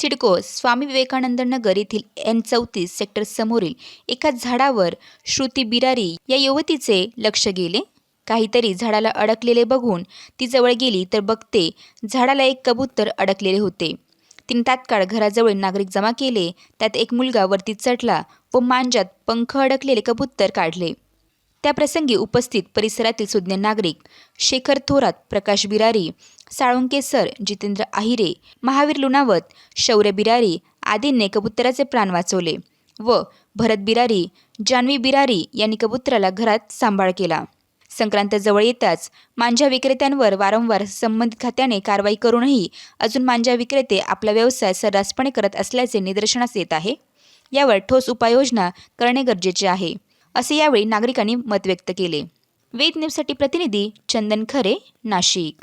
सिडको स्वामी विवेकानंद नगर येथील एन चौतीस सेक्टर समोरील एका झाडावर श्रुती बिरारी या युवतीचे लक्ष गेले. काहीतरी झाडाला अडकलेले बघून ती जवळ गेली तर बघते झाडाला एक कबूतर अडकलेले होते. तिने तात्काळ घराजवळ नागरिक जमा केले. त्यात एक मुलगा वरती चढला व मांजात पंख अडकलेले कबूतर काढले. त्याप्रसंगी उपस्थित परिसरातील सुज्ञ नागरिक शेखर थोरात प्रकाश बिरारी साळुंके सर जितेंद्र आहिरे महावीर लुणावत शौर्य बिरारी आदींनी कबुतराचे प्राण वाचवले व भरत बिरारी जान्हवी बिरारी यांनी कबुतराला घरात सांभाळ केला. संक्रांत जवळ येताच मांजा विक्रेत्यांवर वारंवार संबंधित खात्याने कारवाई करूनही अजून मांजा विक्रेते आपला व्यवसाय सर्रासपणे करत असल्याचे निदर्शनास येत आहे. यावर ठोस उपाययोजना करणे गरजेचे आहे असे यावेळी नागरिकांनी मत व्यक्त केले. वेद न्यूजसाठी प्रतिनिधी चंदन खरे नाशिक.